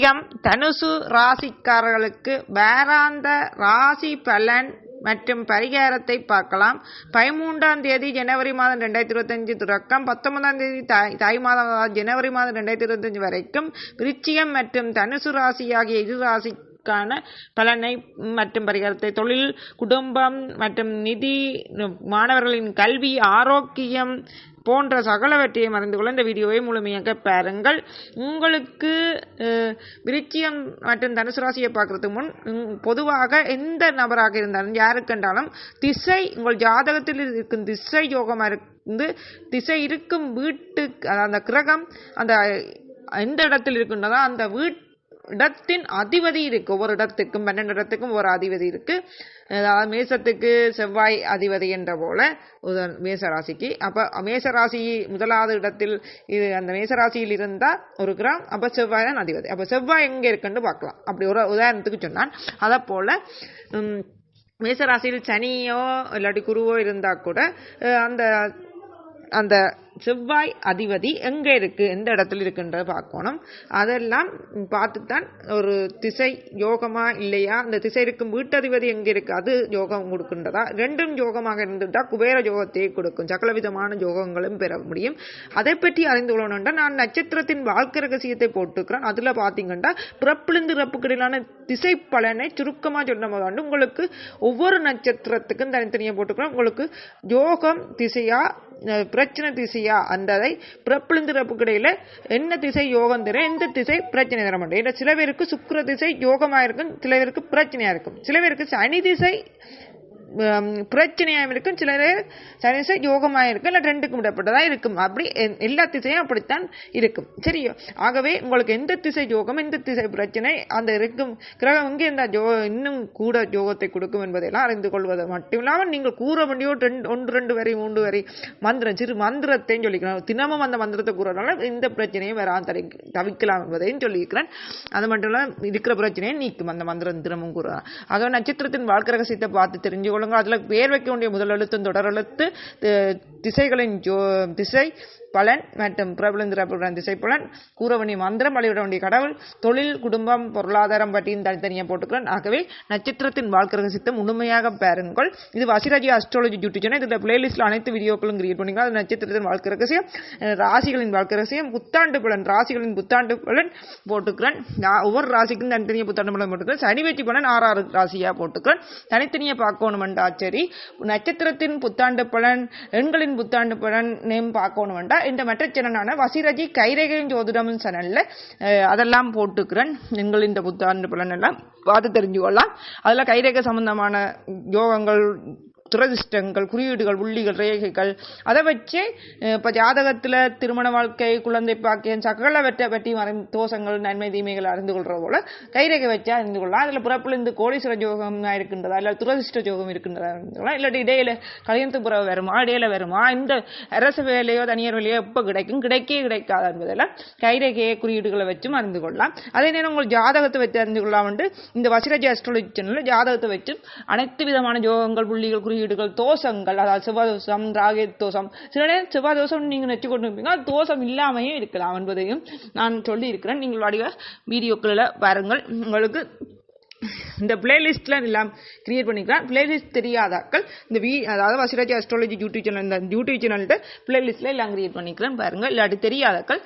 விருச்சிகம் தனுசு ராசிக்காரர்களுக்கு வேறாந்த ராசி பலன் மற்றும் பரிகாரத்தை பார்க்கலாம். பதிமூன்றாம் தேதி ஜனவரி மாதம் ரெண்டாயிரத்தி இருபத்தஞ்சு தொடக்கம். பத்தொன்பதாம் தேதி தாய் தாய் மாதம் ஜனவரி மாதம் ரெண்டாயிரத்தி இருபத்தஞ்சு வரைக்கும் விருச்சிகம் மற்றும் தனுசு ராசி ஆகிய இரு ராசி க்கான பலனை மற்றும் பரிகாரத்தை தொழில் குடும்பம் மற்றும் நிதி மாணவர்களின் கல்வி ஆரோக்கியம் போன்ற சகலவற்றையும் அறிந்து கொள்ள இந்த வீடியோவை முழுமையாக பாருங்கள். உங்களுக்கு விருச்சியம் மற்றும் தனுசு ராசியை பார்க்கறதுக்கு முன் பொதுவாக எந்த நபராக இருந்தாலும் யாருக்கென்றாலும் திசை உங்கள் ஜாதகத்தில் இருக்கும் திசை யோகமாக இருந்து திசை இருக்கும் வீட்டுக்கு அந்த கிரகம் அந்த எந்த இடத்தில் இருக்கின்றதோ அந்த வீட்டு இடத்தின் அதிபதி இருக்கு. ஒவ்வொரு இடத்துக்கும் பன்னெண்டு இடத்துக்கும் ஒரு அதிபதி இருக்கு. அதாவது மேசத்துக்கு செவ்வாய் அதிபதி என்ற போல உத- மேச ராசிக்கு அப்ப மேச ராசி முதலாவது இடத்தில் இது அந்த மேச ராசியில் இருந்தா ஒரு கிராம் அப்ப செவ்வாய் தான் அதிபதி. அப்ப செவ்வாய் எங்க இருக்குன்னு பார்க்கலாம். அப்படி ஒரு உதாரணத்துக்கு சொன்னான். அதை போல மேசராசியில் மேச ராசியில் சனியோ இல்லாட்டி குருவோ இருந்தா கூட அந்த அந்த செவ்வாய் அதிபதி எங்கே இருக்குது எந்த இடத்துல இருக்குன்றத பார்க்கணும். அதெல்லாம் பார்த்து தான் ஒரு திசை யோகமா இல்லையா? அந்த திசை இருக்கும் வீட்டதிபதி எங்கே இருக்குது அது யோகம் கொடுக்கின்றதா? ரெண்டும் யோகமாக இருந்துட்டா குபேர யோகத்தை கொடுக்கும். சகல விதமான யோகங்களும் பெற முடியும். அதை பற்றி அறிந்து கொள்ளணும்னா நான் நட்சத்திரத்தின் வாழ்க்கை ரகசியத்தை போட்டுக்கிறேன். அதில் பார்த்தீங்கன்னா பிறப்பிலிருந்து இறப்புக்கிடையிலான திசை பலனை சுருக்கமாக சொன்ன போது உங்களுக்கு ஒவ்வொரு நட்சத்திரத்துக்கும் தனித்தனியாக போட்டுக்கிறோம் உங்களுக்கு யோகம் திசையா பிரச்சனை திசை திசையா அந்ததை பிறப்பிலிருந்து என்ன திசை யோகம் தரும் எந்த திசை பிரச்சனை தர மாட்டேன் ஏன்னா சில பேருக்கு சுக்கிர திசை யோகமா இருக்கும் சில பேருக்கு பிரச்சனையா இருக்கும். சில பேருக்கு சனி திசை பிரச்சனையாகவும் இருக்கும் சில பேர் யோகமாக இருக்கும் இல்லை ரெண்டுக்கும் விடப்பட்டதாக இருக்கும் அப்படி எல்லா திசையும் அப்படித்தான் இருக்கும் சரியோ ஆகவே உங்களுக்கு எந்த திசை யோகம் எந்த திசை பிரச்சனை அந்த இருக்கும் கிரகம் இங்கே இந்த ஜோ இன்னும் கூட யோகத்தை கொடுக்கும் என்பதையெல்லாம் அறிந்து கொள்வது மட்டும் இல்லாமல் நீங்கள் கூற வேண்டிய ரெண்டு ஒன்று ரெண்டு வரை மூன்று வரி மந்திரம் சிறு மந்திரத்தையும் சொல்லிக்கிறேன் தினமும் அந்த மந்திரத்தை கூறனால இந்த பிரச்சனையும் வராம தடை தவிக்கலாம் என்பதையும் சொல்லியிருக்கிறேன் அது மட்டும் இல்லாமல் இருக்கிற பிரச்சனையை நீக்கும் அந்த மந்திரம் தினமும் கூறலாம் ஆகவே நட்சத்திரத்தின் வாழ்க்கை ரகசியத்தை பார்த்து தெரிஞ்சு கொள்ளுங்க அதில் பேர் வைக்க வேண்டிய முதல் எழுத்து தொடர் எழுத்து திசைகளின் ஜோ திசை பலன் மற்றும் பிரபலந்திர திசை திசைப்பலன் கூற வேண்டிய மந்திரம் வழிவிட வேண்டிய கடவுள். தொழில் குடும்பம் பொருளாதாரம் பற்றியும் தனித்தனியாக போட்டுக்கிறேன். ஆகவே நட்சத்திரத்தின் வாழ்க்கை ரகசியத்தை முழுமையாக பாருங்கள். இது வசிராஜி அஸ்ட்ராலஜி யூடியூப் சேனல் இதில் பிளேலிஸ்ட்டில் அனைத்து வீடியோக்களும் கிரியேட் பண்ணிக்கலாம் அது நட்சத்திரத்தின் வாழ்க்கை ரகசியம் ராசிகளின் வாழ்க்கை ரகசியம். புத்தாண்டு பலன் ராசிகளின் புத்தாண்டு பலன் போட்டுக்கிறேன். நான் ஒவ்வொரு ராசிக்கும் தனித்தனியாக புத்தாண்டு பலன் போட்டுக்கிறேன். சனி வெற்றி பலன் ஆறாறு ராசியாக போட்டுக்கிறேன். தனித்தனியாக பார்க்கணுமெண்டா சரி நட்சத்திரத்தின் புத்தாண்டு பலன் எண்களின் புத்தாண்டு பலன் நேம் பார்க்கணுமெண்டா இந்த மற்ற சேனலான வசிரஜி கைரேகையின் ஜோதிடம் சேனல்ல அதெல்லாம் போட்டுக்கிறேன். எங்கள் இந்த புத்தாண்டு பலன் எல்லாம் பார்த்து தெரிஞ்சுக்கொள்ளலாம். அதில் கைரேகை சம்பந்தமான யோகங்கள் துரதிர்ஷ்டங்கள் குறியீடுகள் உள்ளிகள் ரேகைகள் அதை வச்சு இப்போ ஜாதகத்தில் திருமண வாழ்க்கை குழந்தை பாக்கியம் சகலவற்றை பற்றி மறை தோஷங்கள் நன்மை தீமைகள் அறிந்து கொள்றது போல கைரேகை வச்சு அறிந்து கொள்ளலாம். அதில் பிறப்பிலிருந்து கோடீஸ்வர ஜோகம் இருக்கின்றதா இல்லை துரதிர்ஷ்ட ஜோகம் இருக்கின்றதா? அறிந்து கொள்ளலாம். இல்லாட்டி இடையில கல்யாணத்து புறவை வருமா? இடையில வருமா? இந்த அரசு வேலையோ தனியார் வேலையோ எப்போ கிடைக்கும்? கிடைக்கவே கிடைக்காது என்பதெல்லாம் கைரேகையை குறியீடுகளை வச்சும் அறிந்து கொள்ளலாம். அதே நேரம் உங்கள் ஜாதகத்தை வச்சு அறிந்து கொள்ளலாம் வந்து இந்த வசிராஜி அஸ்ட்ராலஜி சேனலில் ஜாதகத்தை வச்சு அனைத்து விதமான ஜோகங்கள் புள்ளிகள் வீடுகள் தோஷங்கள் அதாவது சிவா தோஷம் ராகே தோஷம் சில நேரம் செவ்வாய் தோஷம் நீங்கள் நெச்சு கொண்டு இருப்பீங்க தோஷம் இல்லாமையே இருக்கலாம் என்பதையும் நான் சொல்லி இருக்கிறேன் நீங்கள் வடிவ வீடியோக்களில் பாருங்கள். உங்களுக்கு இந்த பிளேலிஸ்ட்டில் எல்லாம் கிரியேட் பண்ணிக்கலாம். பிளேலிஸ்ட் தெரியாதாக்கள் இந்த வீ அதாவது வசிராஜி அஸ்ட்ராலஜி யூடியூப் சேனல் இந்த யூடியூப் சேனல்கிட்ட பிளேலிஸ்ட்ல எல்லாம் கிரியேட் பண்ணிக்கிறேன் பாருங்கள் இல்லாட்டி தெரியாதாக்கள்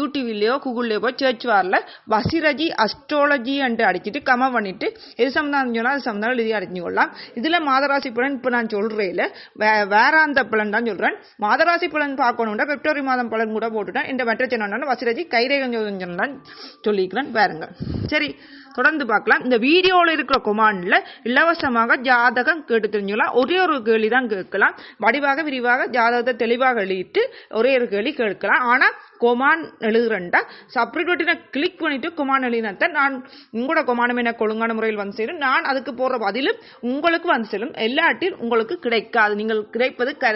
யூடியூப்லேயோ கூகுள்லேயோ போய் சர்ச் வாரில் வசிரஜி அஸ்ட்ராலஜி என்று அடிச்சுட்டு கம பண்ணிட்டு எது சம்மந்தம் சொன்னால் அது சம்மந்தம் எழுதி அடைஞ்சு கொள்ளலாம் இதில் மாதராசி பலன் இப்போ நான் சொல்கிறேன் வே வேறாந்த பலன் தான் சொல்கிறேன் மாதராசி பலன் பார்க்கணும்னா பிப்ரவரி மாதம் பலன் கூட போட்டுட்டேன் இந்த மெட்ர சேனல் வசிரஜி கைரேகம் தான் சொல்லிக்கிறேன் பாருங்க. சரி தொடர்ந்து பார்க்கலாம். இந்த வீடியோவில் இருக்கிற கொமாண்டில் இலவசமாக ஜாதகம் கேட்டு தெரிஞ்சுக்கலாம். ஒரே ஒரு கேள்வி தான் கேட்கலாம். வடிவாக விரிவாக ஜாதகத்தை தெளிவாக எழுதிட்டு ஒரே ஒரு கேள்வி கேட்கலாம். ஆனால் கொமான் எழுதுறேன்டா. சப்ரேட் பட்டினை கிளிக் பண்ணிவிட்டு கொமான் எழுதினத்தை நான் உங்களோட கொமானம் எனக்கு ஒழுங்கான முறையில் வந்து சேரும். நான் அதுக்கு போடுற பதிலும் உங்களுக்கு வந்து சேரும். எல்லாட்டில் உங்களுக்கு கிடைக்காது. நீங்கள் கிடைப்பது க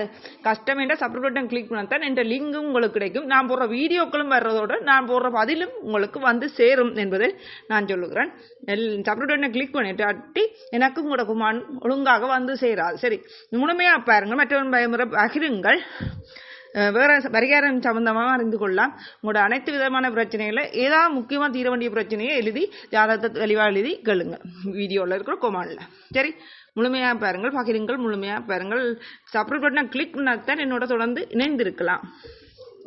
கஷ்டம் என்ற சப்ரேட் பட்டன் கிளிக் பண்ணத்தான் என்ற லிங்கும் உங்களுக்கு கிடைக்கும். நான் போடுற வீடியோக்களும் வர்றதோட நான் போடுற பதிலும் உங்களுக்கு வந்து சேரும் என்பதை நான் சொல்லுகிறேன். எல் சப்ரேட் பட்டனை கிளிக் பண்ணிட்டு எனக்கு உங்களோட குமான் ஒழுங்காக வந்து சேராது. சரி முழுமையாக பாருங்கள். மற்றவன் பயமுறை பகிருங்கள். வேற பரிகாரம் சம்பந்தமாக அறிந்து கொள்ளலாம். உங்களோட அனைத்து விதமான பிரச்சனைகளை ஏதாவது முக்கியமாக தீர வேண்டிய பிரச்சனையை எழுதி ஜாதகத்தை தெளிவாக எழுதி கேளுங்க. வீடியோவில் இருக்கிற கொமானில் சரி? முழுமையாக பாருங்கள். பகிருங்கள். முழுமையாக பாருங்கள். சப்ஸ்கிரைப் பட்டனை கிளிக் பண்ணாதான் என்னோட தொடர்ந்து இணைந்திருக்கலாம்.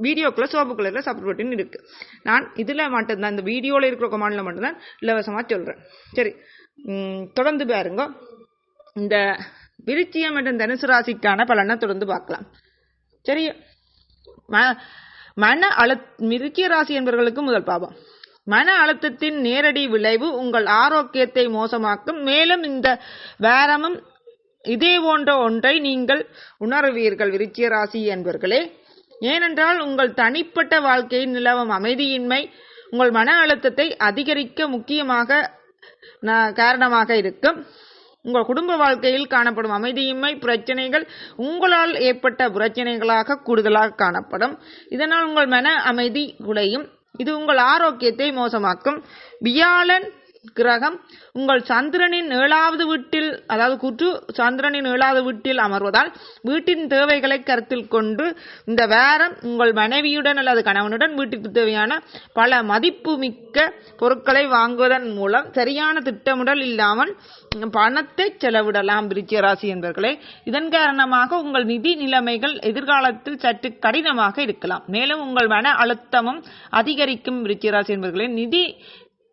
வீடியோக்குள்ளே சோப்பு கலரில் சப்ஸ்கிரைப் பட்டன் இருக்குது நான் இதில் மட்டும்தான் இந்த வீடியோவில் இருக்கிற கொமாண்டில் மட்டும்தான் இலவசமாக சொல்கிறேன் சரி? தொடர்ந்து பாருங்க. இந்த விருச்சியம் மற்றும் தனுசு ராசிக்கான பலனை தொடர்ந்து பார்க்கலாம். சரி. ம மன அழு மிருக்கிய ராசி என்பவர்களுக்கு முதல் பாவம் மன அழுத்தத்தின் நேரடி விளைவு உங்கள் ஆரோக்கியத்தை மோசமாக்கும். மேலும் இந்த வேரமும் இதே போன்ற ஒன்றை நீங்கள் உணர்வீர்கள் விருச்சிய ராசி என்பவர்களே ஏனென்றால் உங்கள் தனிப்பட்ட வாழ்க்கையில் நிலவும் அமைதியின்மை உங்கள் மன அழுத்தத்தை அதிகரிக்க முக்கியமாக ந- காரணமாக இருக்கும். உங்கள் குடும்ப வாழ்க்கையில் காணப்படும் அமைதியின்மை பிரச்சனைகள் உங்களால் ஏற்பட்ட பிரச்சனைகளாக கூடுதலாக காணப்படும். இதனால் உங்கள் மன அமைதி குலையும். இது உங்கள் ஆரோக்கியத்தை மோசமாக்கும். வியாழன் கிரகம் உங்கள் சந்திரனின் ஏழாவது வீட்டில் அதாவது குற்று சந்திரனின் ஏழாவது வீட்டில் அமர்வதால் வீட்டின் தேவைகளை கருத்தில் கொண்டு இந்த வாரம் உங்கள் மனைவியுடன் அல்லது கணவனுடன் வீட்டிற்கு தேவையான பல மதிப்புமிக்க பொருட்களை வாங்குவதன் மூலம் சரியான திட்டமிடல் இல்லாமல் பணத்தை செலவிடலாம் விருச்சிக ராசி என்பவர்களே இதன் காரணமாக உங்கள் நிதி நிலைமைகள் எதிர்காலத்தில் சற்று கடினமாக இருக்கலாம். மேலும் உங்கள் மன அழுத்தமும் அதிகரிக்கும் விருச்சிக ராசி என்பவர்களே நிதி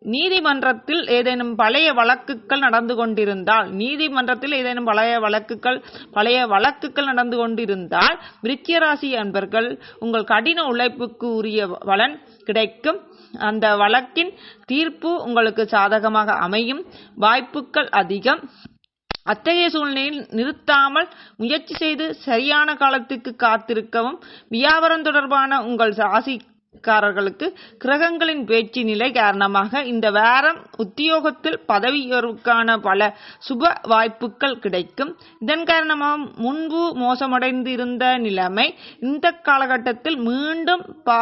நீதிமன்றத்தில் ஏதேனும் பழைய வழக்குகள் நடந்து கொண்டிருந்தால் நீதிமன்றத்தில் ஏதேனும் பழைய வழக்குகள் பழைய வழக்குகள் நடந்து கொண்டிருந்தால் விருச்சிக என்பர்கள் அன்பர்கள் உங்கள் கடின உழைப்புக்கு உரிய பலன் கிடைக்கும். அந்த வழக்கின் தீர்ப்பு உங்களுக்கு சாதகமாக அமையும். வாய்ப்புகள் அதிகம். அத்தகைய சூழ்நிலையில் நிறுத்தாமல் முயற்சி செய்து சரியான காலத்துக்கு காத்திருக்கவும். வியாபாரம் தொடர்பான உங்கள் காரர்களுக்கு கிரகங்களின் பேச்சு நிலை காரணமாக இந்த வாரம் உத்தியோகத்தில் பதவி உயர்வுக்கான பல சுப வாய்ப்புகள் கிடைக்கும். இதன் காரணமாக முன்பு மோசமடைந்திருந்த நிலைமை இந்த காலகட்டத்தில் மீண்டும் பா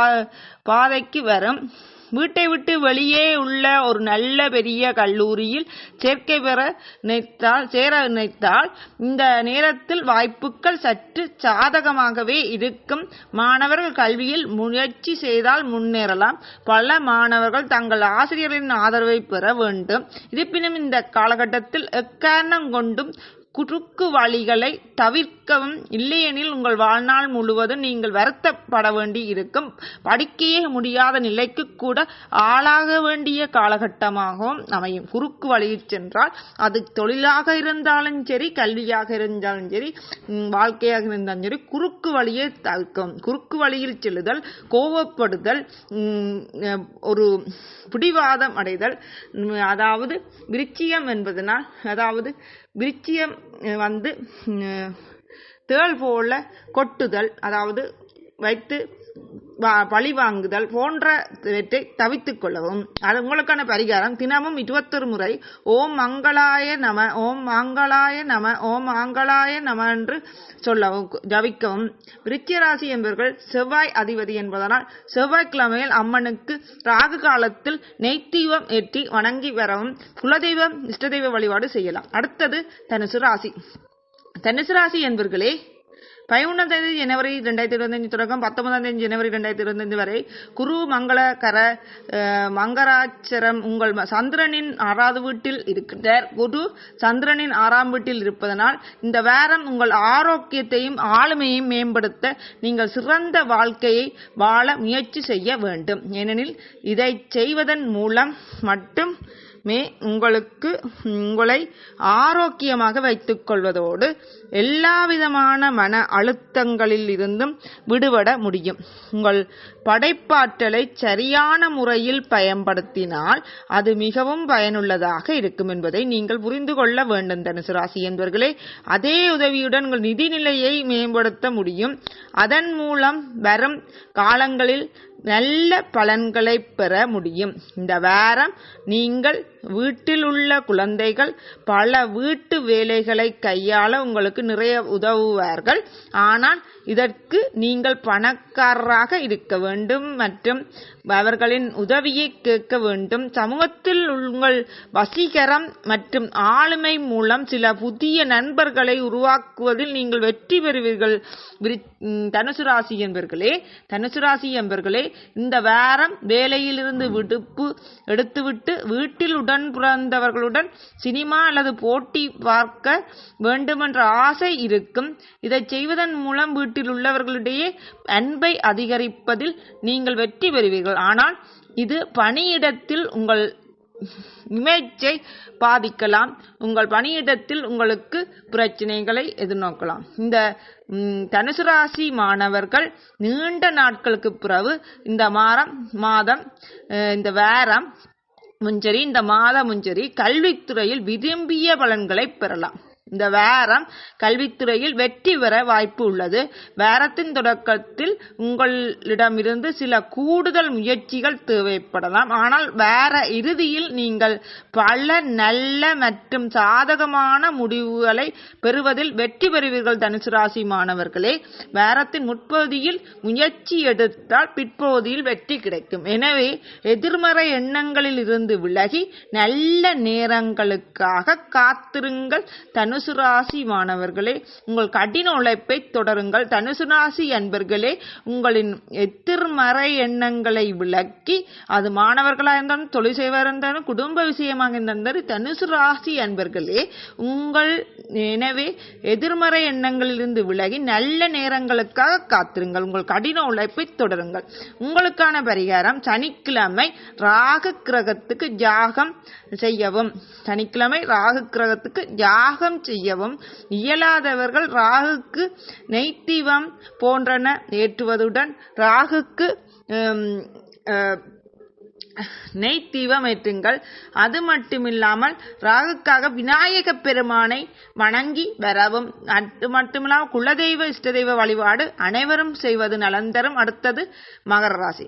பாதைக்கு வரும். வீட்டை விட்டு வெளியே உள்ள ஒரு நல்ல பெரிய கல்லூரியில் சேர்க்கை பெற நினைத்தால் சேர நினைத்தால் இந்த நேரத்தில் வாய்ப்புகள் சற்று சாதகமாகவே இருக்கும். மாணவர்கள் கல்வியில் முயற்சி செய்தால் முன்னேறலாம். பல மாணவர்கள் தங்கள் ஆசிரியரின் ஆதரவை பெற வேண்டும். இருப்பினும் இந்த காலகட்டத்தில் எக்காரணம் கொண்டும் குறுக்கு வழிகளை தவிர்க்கவும் இல்லையெனில் உங்கள் வாழ்நாள் முழுவதும் நீங்கள் வருத்தப்பட வேண்டி இருக்கும் படிக்கையே முடியாத நிலைக்கு கூட ஆளாக வேண்டிய காலகட்டமாகவும் அமையும். குறுக்கு வழியில் சென்றால் அது தொழிலாக இருந்தாலும் சரி கல்வியாக இருந்தாலும் சரி வாழ்க்கையாக இருந்தாலும் சரி குறுக்கு வழியை தவிர்க்கும். குறுக்கு வழியில் செல்லுதல் கோவப்படுதல் ஒரு பிடிவாதம் அடைதல் அதாவது விருச்சியம் என்பதனால் அதாவது விருச்சியம் வந்து தேள் போல கொட்டுதல் அதாவது வைத்து பழி வாங்குதல் போன்றவற்றை தவித்துக் கொள்ளவும். அது உங்களுக்கான பரிகாரம். தினமும் இருபத்தொரு முறை ஓம் மங்களாய நம ஓம் மங்களாய நம ஓம் மங்களாய நம என்று சொல்லவும் ஜபிக்கவும். விருச்சிகராசி என்பவர்கள் செவ்வாய் அதிபதி என்பதனால் செவ்வாய்க்கிழமையில் அம்மனுக்கு ராகு காலத்தில் நெய்த்தீபம் ஏற்றி வணங்கி வரவும் குலதெய்வம் இஷ்டதெய்வ வழிபாடு செய்யலாம். அடுத்தது தனுசு ராசி. தனுசு ராசி என்பர்களே பதிமூணாம் தேதி ஜனவரி ரெண்டாயிரத்தி இருபத்தஞ்சு தொடக்கம் பத்தொன்பதாம் தேதி ஜனவரி ரெண்டாயிரத்தி இருபத்தஞ்சு வரை குரு மங்களகர கர மங்கராச்சரம் உங்கள் சந்திரனின் ஆறாவது வீட்டில் இருக்கின்றார். குரு சந்திரனின் ஆறாம் வீட்டில் இருப்பதனால் இந்த வாரம் உங்கள் ஆரோக்கியத்தையும் ஆளுமையையும் மேம்படுத்த நீங்கள் சிறந்த வாழ்க்கையை வாழ முயற்சி செய்ய வேண்டும். ஏனெனில் இதை செய்வதன் மூலம் மட்டும் மே உங்களுக்கு உங்களை ஆரோக்கியமாக வைத்துக் கொள்வதோடு எல்லாவிதமான மன அழுத்தங்களில் இருந்தும் விடுபட முடியும். உங்கள் படைப்பாற்றலை சரியான முறையில் பயன்படுத்தினால் அது மிகவும் பயனுள்ளதாக இருக்கும் என்பதை நீங்கள் புரிந்து கொள்ள வேண்டும் தனுசு ராசி என்பவர்களே அதே உதவியுடன் உங்கள் நிதிநிலையை மேம்படுத்த முடியும். அதன் மூலம் வரும் காலங்களில் நல்ல பலன்களை பெற முடியும். இந்த வாரம் நீங்கள் வீட்டில் உள்ள குழந்தைகள் பல வீட்டு வேலைகளை கையாள உங்களுக்கு நிறைய உதவுவார்கள். ஆனால் இதற்கு நீங்கள் பணக்காரராக இருக்க வேண்டும் மற்றும் அவர்களின் உதவியை கேட்க வேண்டும். சமூகத்தில் உங்கள் வசீகரம் மற்றும் ஆளுமை மூலம் சில புதிய நண்பர்களை உருவாக்குவதில் நீங்கள் வெற்றி பெறுவீர்கள். தனுசு ராசி என்பர்களே தனுசு ராசி என்பர்களே இந்த வாரம் வேலையிலிருந்து விடுப்பு எடுத்துவிட்டு வீட்டில் உடன் பிறந்தவர்களுடன் சினிமா அல்லது போட்டி பார்க்க வேண்டுமென்ற ஆசை இருக்கும். இதை செய்வதன் மூலம் வீட்டில் உள்ளவர்களிடையே அன்பை அதிகரிப்பதில் நீங்கள் வெற்றி பெறுவீர்கள். ஆனால் இது பணியிடத்தில் உங்கள் இமேஜை பாதிக்கலாம். உங்கள் பணியிடத்தில் உங்களுக்கு பிரச்சனைகளை எதிர்நோக்கலாம். இந்த தனுசு ராசி மாணவர்கள் நீண்ட நாட்களுக்கு பிறகு இந்த மாதம் மாதம் இந்த வாரம் முஞ்சரி இந்த மாத முஞ்சரி கல்வித்துறையில் விரும்பிய பலன்களை பெறலாம். இந்த வேரம் கல்வித்துறையில் வெற்றி பெற வாய்ப்பு உள்ளது. வேரத்தின் தொடக்கத்தில் உங்களிடமிருந்து சில கூடுதல் முயற்சிகள் தேவைப்படலாம். ஆனால் வேற இறுதியில் நீங்கள் பல நல்ல மற்றும் சாதகமான முடிவுகளை பெறுவதில் வெற்றி பெறுவீர்கள் தனுசு ராசி மாணவர்களே. வேரத்தின் முற்பகுதியில் முயற்சி எடுத்தால் பிற்பகுதியில் வெற்றி கிடைக்கும். எனவே எதிர்மறை எண்ணங்களில் இருந்து விலகி நல்ல நேரங்களுக்காக காத்திருங்கள். தனுசு ராசி மாணவர்களே உங்கள் கடின உழைப்பை தொடருங்கள். தனுசு ராசி அன்பர்களே உங்களின் எதிர்மறை எண்ணங்களை விலக்கி அது மாணவர்களாக இருந்தாலும் தொழில் செய்வார் இருந்தாலும் குடும்ப விஷயமாக இருந்தாலும் தனுசு ராசி அன்பர்களே உங்கள் எனவே எதிர்மறை எண்ணங்களிலிருந்து விலகி நல்ல நேரங்களுக்காக காத்திருங்கள். உங்கள் கடின உழைப்பை தொடருங்கள். உங்களுக்கான பரிகாரம் சனிக்கிழமை ராக கிரகத்துக்கு ஜாகம் செய்யவும். சனிக்கிழமை ராகு கிரகத்துக்கு ஜாகம் செய்யவும் இயலாதவர்கள் ராகுக்கு நெய்த்திவம் போன்றன ஏற்றுவதுடன் ராகுக்கு நெய் தீபம் ஏற்றுங்கள். அது மட்டுமில்லாமல் ராகுக்காக விநாயக பெருமானை வணங்கி வரவும். அது மட்டுமில்லாமல் குலதெய்வ இஷ்டதெய்வ வழிபாடு அனைவரும் செய்வது நலன் தரும். அடுத்தது மகர ராசி.